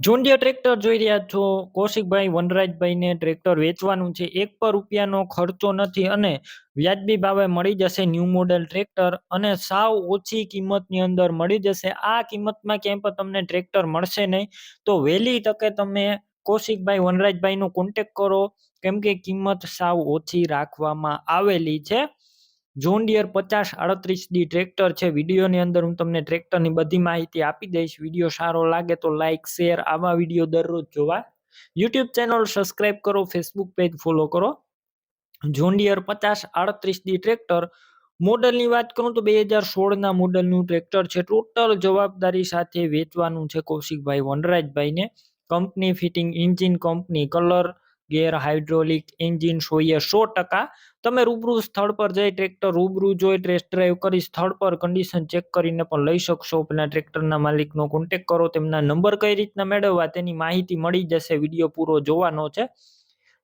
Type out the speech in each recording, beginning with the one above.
John Deere tractor જોઈ રહ્યા છો. કૌશિકભાઈ, વનરાજભાઈને ટ્રેક્ટર વેચવાનું છે. એક પર રૂપિયાનો ખર્ચો નથી અને વ્યાજબી ભાવે મળી જશે ન્યૂ મોડેલ ટ્રેક્ટર અને સાવ ઓછી કિંમતની અંદર મળી જશે. આ કિંમતમાં ક્યાંય પણ તમને ટ્રેક્ટર મળશે નહીં. તો વહેલી તકે તમે કૌશિકભાઈ, વનરાજભાઈનો કોન્ટેક કરો. કેમ કે કિંમત સાવ ઓછી રાખવામાં આવેલી છે. જોન ડિયર પચાસ આડત્રીસ ડી ટ્રેક્ટર છે. વિડીયોની અંદર હું તમને ટ્રેક્ટરની બધી માહિતી આપી દઈશ. વીડિયો સારો લાગે તો લાઇક શેર આવા વીડિયો દરરોજ જોવા. યુટ્યુબ ચેનલ સબસ્ક્રાઇબ કરો ફેસબુક પેજ ફોલો કરો. જોન ડિયર પચાસ આડત્રીસ ડી ટ્રેક્ટર. મોડલની વાત કરું તો બે હજાર સોળના મોડલનું ટ્રેક્ટર છે. ટોટલ જવાબદારી સાથે વેચવાનું છે Kaushikbhai વનરાજભાઈને. Company fitting engine company, colour gear hydraulic engine જોઈએ સો ટકા. તમે રૂબરૂ સ્થળ પર જઈ ટ્રેક્ટર રૂબરૂ જોઈ ટેસ્ટ ડ્રાઈવ કરી સ્થળ પર કન્ડિશન ચેક કરીને પણ લઈ શકશો. પેલા ટ્રેક્ટરના માલિકનો કોન્ટેક કરો, તેમના નંબર કઈ રીતના મેળવવા તેની માહિતી મળી જશે. વીડિયો પૂરો જોવાનો છે.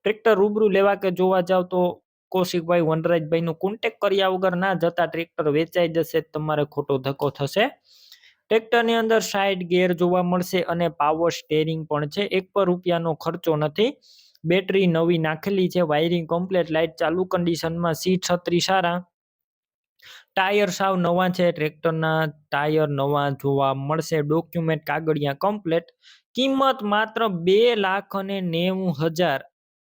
ટ્રેક્ટર રૂબરૂ લેવા કે જોવા જાવ તો કૌશિકભાઈ વનરાજભાઈનો કોન્ટેક કર્યા વગર ના જતા ટ્રેક્ટર વેચાઈ જશે. તમારે ખોટો ધક્કો થશે. ટ્રેક્ટરની અંદર સાઈડ ગેર જોવા મળશે અને પાવર સ્ટેરિંગ પણ છે. એક પર રૂપિયાનો ખર્ચો નથી. બેટરી નવી નાખેલી છે વાયરિંગ કમ્પ્લેટ લાઇટ ચાલુ કન્ડિશનમાં સીટ છત્રી સારા. ટાયર સાવ નવા છે ટ્રેક્ટરના ટાયર નવા જોવા મળશે ડોક્યુમેન્ટ કાગળિયા કમ્પ્લેટ કિંમત માત્ર બે લાખ અને નેવું હજાર.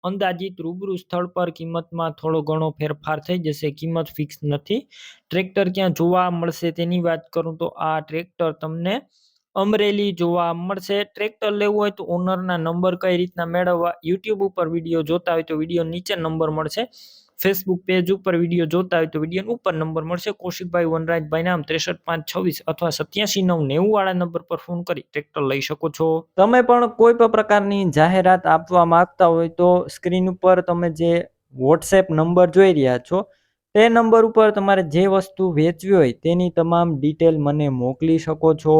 અંદાજિત રૂબરૂ સ્થળ પર કિંમતમાં થોડો ઘણો ફેરફાર થઈ જશે, કિંમત ફિક્સ નથી. ટ્રેક્ટર ક્યાં જોવા મળશે તેની વાત કરું તો આ ટ્રેક્ટર તમને અમરેલી જોવા મળશે. ટ્રેક્ટર લેવું હોય તો ઓનરના નંબર કઈ રીતના મેળવવા યુટ્યુબ ઉપર વીડિયો જોતા હોય તો વીડિયો નીચે નંબર મળશે. ફેસબુક પેજ ઉપર વીડિયો જોતા હોય તો વીડિયો ઉપર નંબર મળશે. કૌશિકભાઈ વનરાજભાઈ નામ ત્રેસઠ પાંચ છવ્વીસ અથવા સત્યાસી નવ નેવું વાળા નંબર પર ફોન કરી ટ્રેક્ટર લઈ શકો છો. તમે પણ કોઈ પણ પ્રકારની જાહેરાત આપવા માંગતા હોય તો સ્ક્રીન ઉપર તમે જે વોટ્સએપ નંબર જોઈ રહ્યા છો, તે નંબર ઉપર તમારે જે વસ્તુ વેચવી હોય તેની તમામ ડિટેલ મને મોકલી શકો છો.